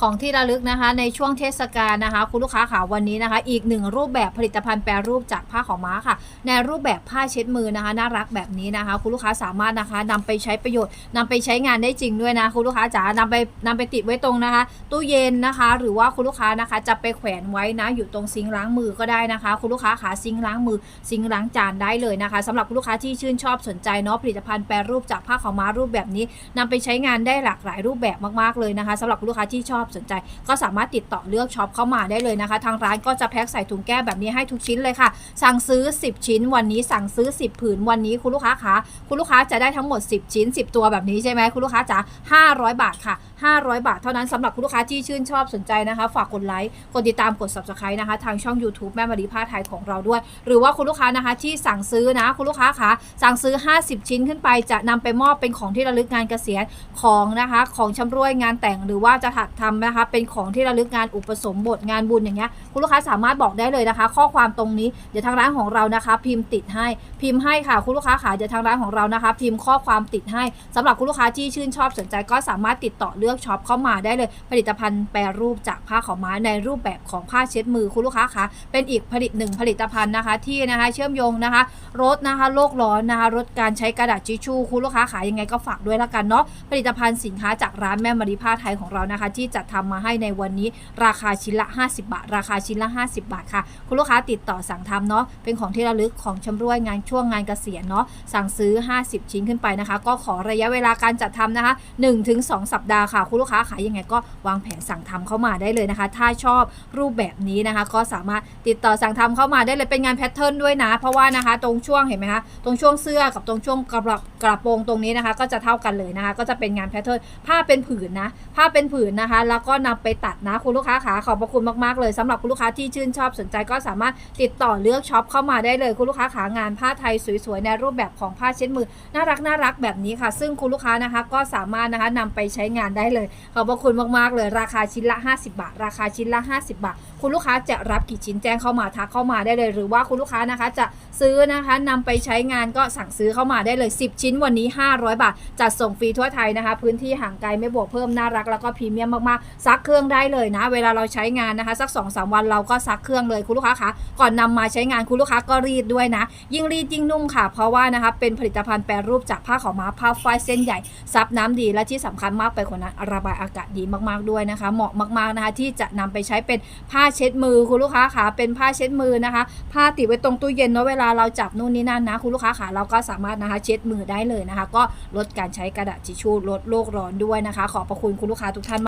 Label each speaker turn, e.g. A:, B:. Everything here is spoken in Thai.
A: ของที่ระลึกนะคะ ในช่วงเทศกาลนะคะ คุณลูกค้าค่ะวันนี้นะคะ อีกหนึ่งรูปแบบผลิตภัณฑ์แปรรูปจากผ้าขาวม้าค่ะ ในรูปแบบผ้าเช็ดมือนะคะ น่ารักแบบนี้นะคะ คุณลูกค้าสามารถนะคะนำไปใช้ประโยชน์นำไปใช้งานได้จริงด้วยนะ คุณลูกค้าจ๋านำไปนำไปติดไว้ตรงนะคะ ตู้เย็นนะคะ หรือว่าคุณลูกค้านะคะ จะไปแขวนไว้นะ อยู่ตรงซิงล้างมือก็ได้นะคะ คุณลูกค้าขาซิงล้างมือ ซิงล้างจานได้เลยนะคะสำหรับคุณลูกค้าที่ชื่นชอบสนใจเนาะผลิตภัณฑ์แปรรูปจากผ้าขาวม้ารูปแบบนี้นำไปใช้งานได้หลากหลายรูปแบบมากๆเลยนะคะสำหรับคุณลูกค้าที่ชอบสนใจ ก็สามารถติดต่อเลือกช็อปเข้ามาได้เลยนะคะ ทางร้านก็จะแพ็คใส่ถุงแก้วแบบนี้ให้ทุกชิ้นเลยค่ะ สั่งซื้อ 10 ชิ้นวันนี้สั่งซื้อ 10 ผืนวันนี้คุณลูกค้าคะคุณลูกค้าจะได้ทั้งหมด 10 ชิ้น 10 ตัวแบบนี้ใช่ไหมคุณลูกค้าจ๋า500 บาทค่ะ 500 บาทเท่านั้นสำหรับคุณลูกค้าที่ชื่นชอบสนใจนะคะ ฝากกดไลค์กดติดตามกด subscribe นะคะ ทางช่อง YouTube แม่มารีผ้าไทยของเราด้วย หรือว่าคุณลูกค้านะคะที่สั่งซื้อนะคุณลูกค้าคะสั่งซื้อ 50 ชิ้นขึ้นไปจะนำไปมอบเป็นของที่ระลึกงานเกษียณของนะคะของชำรวยงานแต่งหรือว่าจะถักทำนะคะเป็นของที่ระลึกงานอุปสมบทงานบุญอย่างเงี้ยคุณลูกค้าสามารถบอกได้เลยนะคะ ข้อความตรงนี้เดี๋ยวทางร้านของเรานะคะ พิมพ์ติดให้พิมพ์ให้ค่ะคุณลูกค้าค่ะเดี๋ยวทางร้านของเรานะคะ พิมพ์ข้อความติดให้สำหรับคุณลูกค้าที่ชื่นชอบสนใจก็สามารถติดต่อเลือกช็อปเข้ามาได้เลย ผลิตภัณฑ์แปรรูปจากผ้าขาวม้าในรูปแบบของผ้าเช็ดมือคุณลูกค้าคะเป็นอีกผลิตหนึ่งผลิตภัณฑ์นะคะที่นะคะเชื่อมโยงนะคะลดนะคะโลกร้อนนะคะลดการใช้กระดาษทิชชู่คุณลูกค้าขายยังไงก็ฝากด้วยละกันเนาะผลิตภัณฑ์สินค้าจากร้านแม่มารีผ้าไทยของเรานะคะ ที่จัดทำมาให้ในวันนี้ราคาชิ้นละ 50 บาท ราคาชิ้นละ 50 บาทค่ะ คุณลูกค้าติดต่อสั่งทำเนาะเป็นของที่ระลึกของชำร่วยงานช่วงงานเกษียณเนาะสั่งซื้อ 50 ชิ้นขึ้นไปนะคะ ก็ขอระยะเวลาการจัดทำนะคะ 1-2 สัปดาห์ค่ะคุณลูกค้าขายยังไงก็วางแผนสั่งทำเข้ามาได้เลยนะคะ ถ้าชอบรูปแบบนี้นะคะ ก็สามารถติดต่อสั่งทำเข้ามาได้เลยเป็นงานแพทเทิร์นด้วยนะ เพราะว่านะคะ ตรงช่วงเห็นไหมคะตรงช่วงเสื้อกับตรงช่วงกระบกระโปรงตรงนี้นะคะ ก็จะเท่ากันเลยนะคะ ก็จะเป็นงานแพทเทิร์นผ้าเป็นผืนนะผ้าเป็นผืนนะคะ แล้วก็นำไปตัดนะคุณลูกค้าขาขอบพระคุณมากๆเลยสำหรับคุณลูกค้าที่ชื่นชอบสนใจก็สามารถติดต่อเลือกช็อปเข้ามาได้เลยคุณลูกค้าขางานผ้าไทยสวยๆในรูปแบบของผ้าเช็ดมือน่ารักน่ารักแบบนี้ค่ะ ซึ่งคุณลูกค้านะคะก็สามารถนะคะนำไปใช้งานได้เลยขอบพระคุณมากๆเลย ราคาชิ้นละ 50 บาท ราคาชิ้นละ 50 บาท คุณลูกค้าจะรับกี่ชิ้นแจ้งเข้ามาทักเข้ามาได้เลย หรือว่าคุณลูกค้านะคะจะซื้อนะคะนำไปใช้งานก็สั่งซื้อเข้ามาได้เลย 10 ชิ้นวันนี้ 500 บาท จัดส่งฟรีทั่วไทยนะคะ พื้นที่ห่างไกลไม่บวกเพิ่มน่ารักแล้วก็พรีเมียมมากๆซักเครื่องได้เลยนะ เวลาเราใช้งานนะคะสัก2อสวันเราก็ซักเครื่องเลยคุณลูกค้าคะก่อนนำมาใช้งานคุณลูกค้าก็รีดด้วยนะ ยิ่งรีดยิ่งนุ่มค่ะ เพราะว่านะคะเป็นผลิตภัณฑ์แปรรูปจากผ้าขาวม้าผ้าฝ้ายเส้นใหญ่ซับน้ำดีและที่สำคัญมากไปกว่านั้นระบายอากาศดีมากๆด้วยนะคะ เหมาะมากๆนะคะที่จะนำไปใช้เป็นผ้าเช็ดมือคุณลูกค้าขาเป็นผ้าเช็ดมือนะคะ ผ้าติดไว้ตรงตู้เย็นเนาะเวลาเราจับนู่นนี่นั่นนะคุณลูกค้าขาเราก็สามารถนะคะเช็ดมือได้เลยนะคะ ก็ลดการใช้กระดาษทิชชู่ลดโลกร้อนด้วยนะคะ ขอบพระคุณคุณลูกค้าทุกท่าน